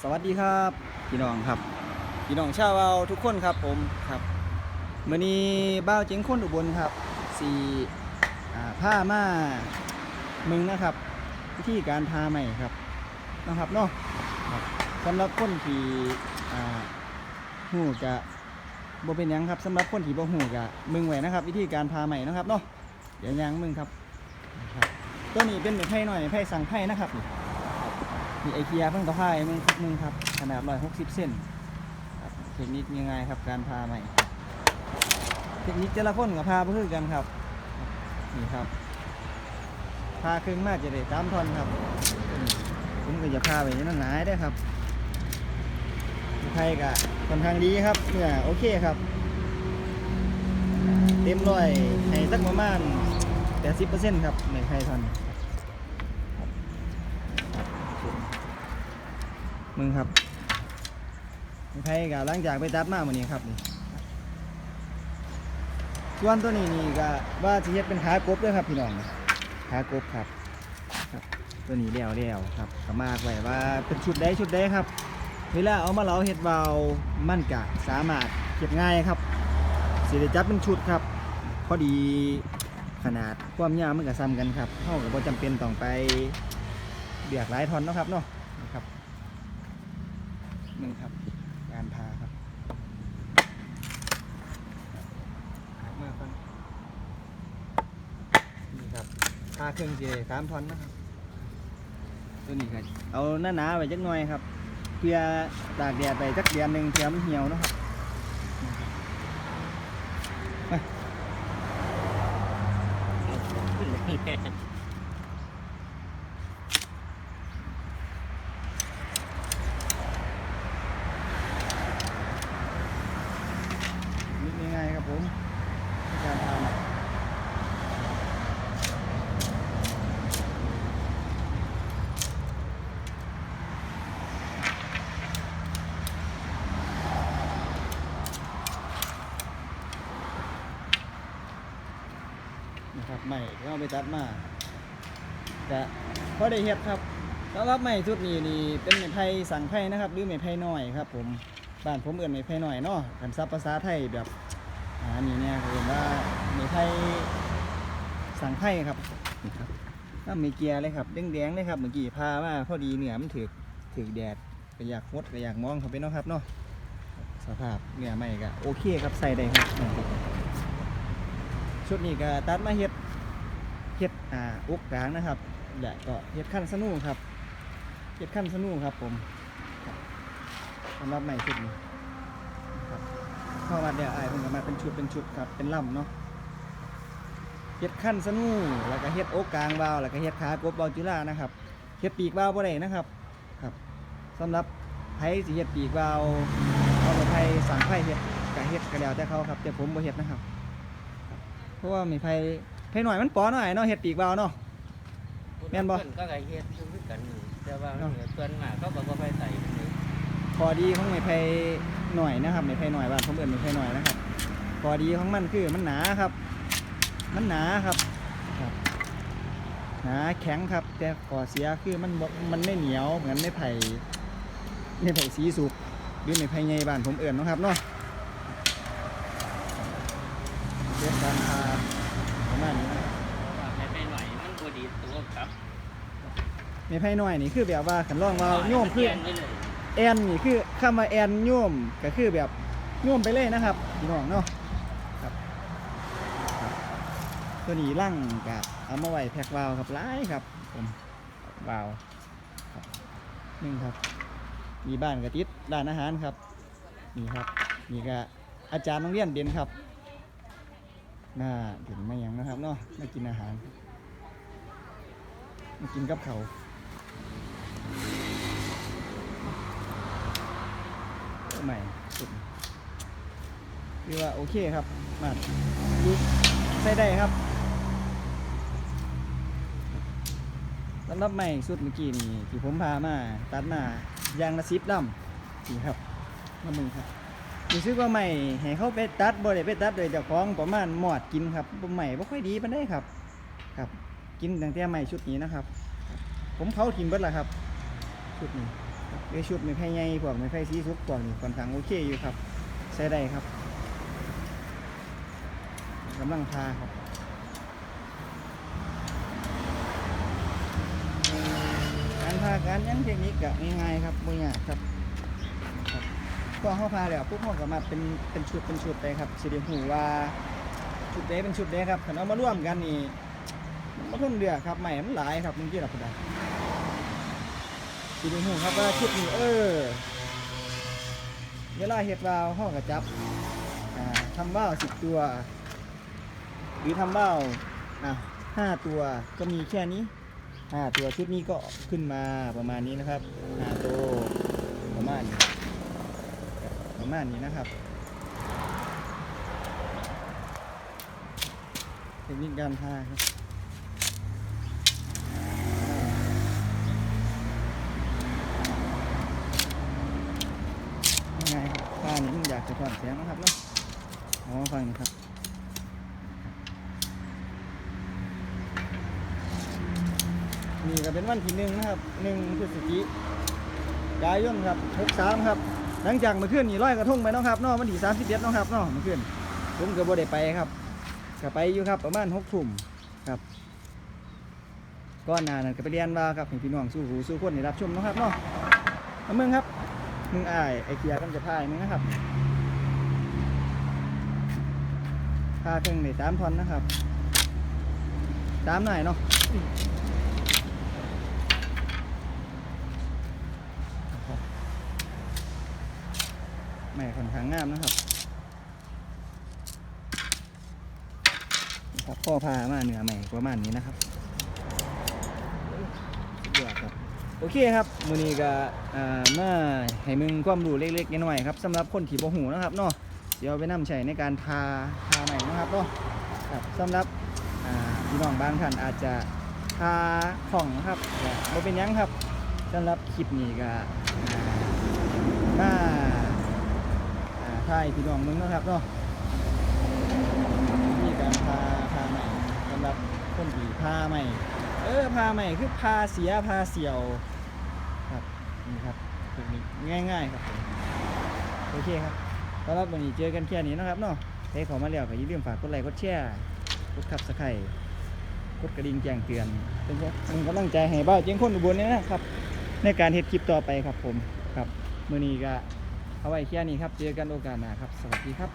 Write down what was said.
สวัสดีครับพี่น้องครับ พี่น้องชาวเราทุกคนครับผมครับมื่อนี้บ้าวเจ๋งคนอุบลครับสี่ผ้ามามึงนะครับวิธีการทาใหม่ครับนะครับเนาะสำหรับคนที่หูจะบเป็นยังครับสำหรับคนที่บ่หูจะมึงไว้นะครับ วิธีการทาใหม่นะครับเนาะเดี๋ยวยังมึงครับตัวนี้เป็นไม้ไผ่หน่อยไผ่สั่งไผ่นะครับ มีไอเคียเพิ่งตะไคร้มึงครับมึงครับ ขนาด160เซนครับเทคนิคยังไงครับการพาใหม่ เทคนิคแต่ละคนกับพาเพื่อกันครับ นี่ครับ พาครึ่งมากจะได้ตามทอนครับ ผมก็จะพาไปนั่นหนาได้ครับไทยกะค่อนข้างดีครับเนี่ยโอเคครับ เต็มร้อยให้สักประมาณ80%ครับในไทยทอน มึงครับใครกับหลังจากไปตัดมาวันนี้ครับนี่ส่วนตัวนี้นี่ก็ว่าจะเฮ็ดเป็นขากบด้วยครับพี่น้องขากบครับครับ ตัวนี้แล้วแล้วครับก็มากไว้ว่าเป็นชุดใดชุดใดครับ เวลาเอามาเหลาเฮ็ดเบามั่นกะสามารถเก็บง่ายครับสิได้จับเป็นชุดครับพอดีขนาดความยาวมันก็ซ้ำกันครับเท่ากับว่าจำเป็นต้องไปเบียกหลายทอนนะครับเนาะนะครับ นึ่งครับ การพาครับมาฟังนี่ครับพาเครื่องเจสามทอนนะครับ ตัวนี้ครับเอาหน้าหนาๆไว้จักหน่อยครับ เพื่อตากแดดไปจักเดือนหนึ่งเพื่อมันเหี่ยวเนาะครับนี่ง่ายๆครับผมในการทำนะครับ ใหม่ก็เอาไปตัดมาแต่พอได้เฮ็ดครับสำหรับไม้ชุดนี้นี่เป็นไม้ไผ่สั่งไผ่นะครับหรือไม้ไผ่น้อยครับ ผมบ้านผมเอื่นไม้ไผ่น้อยเนาะกันซับภาษาไทยแบบอ่านี่เนี่ยคือว่าไม้ไผ่สั่งไผ่ครับนี่ครับถ้ามีเกียร์เลยครับแดงๆเลยครับเมื่อกี้พามาพอดีเหนือมันถือถือแดดก็อยากมดก็อยากมองเขาไปเนาะครับเนาะสภาพเนื้อใหม่ก็โอเคครับใส่ได้ครับชุดนี้ก็ตัดมาเฮ็ด เฮ็ดอ่าอุกกลางนะครับและก็เฮ็ดขั้นสนูครับเฮ็ดขั้นสนูครับผมสำหรับใหม่ชุดนี้ครับพอมาเดี๋ยวไอ้ายเพิ่นก็มาเป็นชุดเป็นชุดครับเป็นลำเนาะเฮ็ดขั้นสนูแล้วก็เฮ็ดโอกกลางวาวแล้วก็เฮ็ดขากบวาวจุฬานะครับเฮ็ดปีกวาวบ่ได้นะครับครับสำหรับไผสิเฮ็ดปีกวาวเอาไปไผสั่งไผเฮ็ดก็เฮ็ดก็แล้วแต่เขาครับแต่ผมบ่เฮ็ดนะครับ เพราะว่ามีไผ ไผหน่อยมันปอหน่อยเนาะเฮ็ดปีกวาวเนาะ แม่นบ่ เพิ่ก็ไก่เฮ็ดคือกันอยู่แต่ว่าเนาะเพิ่นมาเขาก็บ่ไปใส่เลยข้อดีของไม้ไผ่หน่อยนะครับไม้ไผ่หน่อยบ้านผมเอิ้นไม้ไผ่หน่อยนะครับข้อดีของมันคือมันหนาครับ มันหนาครับครับหนาแข็งครับ แต่ข้อเสียคือมันบ่มันไม่เหนียวเหมือนไม้ไผ่ไม้ไผ่สีสุกหรือไม้ไผ่ใหญ่บ้านผมเอิ้นเนาะครับเนาะเรื่องการทา ตัวครับไม้ไผ่หน่อยนี่คือแบบว่าขันร่องว่าโยมคือเปลี่ยนไปเลยแอนนี่คือคำว่าแอนโยมก็คือแบบโยมไปเลยนะครับพี่น้องเนาะครับครับตัวนี้ลั่งกับเอามาไว้แพ็กวาล์วครับหลายครับผมวาล์วครับหนึ่งครับ มีบ้านกระติดร้านอาหารครับนี่ครับนี่ก็อาจารย์โรงเรียนเด่นครับน่าเด่นไม่ยังนะครับเนาะมากินอาหาร มากินกับเขาใหม่สุดคือว่าโอเคครับมาดูใส่ได้ครับสำหรับใหม่สุดเมื่อกี้นี่ที่ผมพามาตัดมายางละสิบลำนี่ครับมามึงครับรู้สึกว่าใหม่ให้เขาไปตัดบ่ได้ไปตัดโดยเจ้าของประมาณหมอดกินครับใหม่บ่ค่อยดีปานใดครับ ครับ กินตั้งแต่ใหม่ชุดนี้นะครับ ผมเผากินเบิดและครับ ชุดนี้เรือชุดไม่ไผ่ใหญ่พวกไม่ไผ่สีสุกพวกนี้ค่อนข้างโอเคอยู่ครับ ใช้ได้ครับกำลังพาครับการพาการยังเทคนิคก็ง่ายๆครับบ่ยากครับพอเขาพาแล้วปุ๊บเขาก็มาเป็นเป็นชุดเป็นชุดไปครับสิได้หูว่าชุดใดเป็นชุดใดครับคันเอามาร่วมกันนี่ มันบ่ทนเดือครับใหม่มันหลายครับมื่อกี้เราพูดได้สิได้หูครับว่าชุดนี้เออเวลาเฮ็ดวาวเขาก็จับทำว่าวสิบตัว หรือทำว่าวอะห้าตัวก็มีแค่นี้ห้าตัวชุดนี้ก็ขึ้นมาประมาณนี้นะครับห้าตัวประมาณนี้ประมาณนี้นะครับเทคนิคการพาครับยังไง นี่มันอยากจะถอนเสียงนะครับเนาะอามาฟังนะครับนี่ก็เป็นวันที่หนึ่งนะครับหนึ่งพฤศจิกายนครับหกสามครับ หลังจากมื่อคืนนี่ร้อยกระทงไปเนาะครับเนาะวันที่สามสิบเอ็ดเนาะครับเนาะมื่อคืนผมก็บ่ได้ไปครับก็ไปอยู่ครับประมาณหกทุ่มครับก้อนหนานั่นก็ไปเรียนว่าครับให้พี่น้องสู้หูสู้คนได้รับชมเนาะครับเนาะเอามึงครับ มึงอายไอเกียกันจะพายมึงนะครับพาเครื่องในสามทอนนะครับสามหน่อยเนาะแม่ค่อนข้างงามนะครับครับพ่อพามาเหนือใหม่ประมาณนี้นะครับสุดยอดครับ โอเคครับมือนี้ก็มาให้มึงความรู้เล็กๆน้อยๆครับสำหรับคนที่บ่หูนะครับเนาะเดี๋ยวไปนำใช้ในการทาทาใหม่นะครับเนาะครับสำหรับพี่น้องบางท่านอาจจะทาของครับก็บ่เป็นยังครับสำหรับคลิปนี้ก็มาอ่าถ่ายพี่น้องมึงนะครับเนาะมีการพาพาใหม่สำหรับคนที่พาใหม่เออพาใหม่คือพาเสียพาเสียว นี่ครับเทคนิคง่าย ๆ ครับโอเคครับสำหรับวันนี้เจอกันแค่นี้นะครับเนาะใครขอมาแล้วก็อย่าลืมฝากกดไลค์กดแชร์กดคับสไครกดกระดิ่งแจ้งเตือนเป็นเป็นกำลังใจให้บ้าเจียงคนอุบลเนี่นะครับ ในการเฮ็ดคลิปต่อไปครับผมครับมือนี้ก็เอาไว้แค่นี้ครับ เจอกันโอกาสหน้าครับ สวัสดีครับ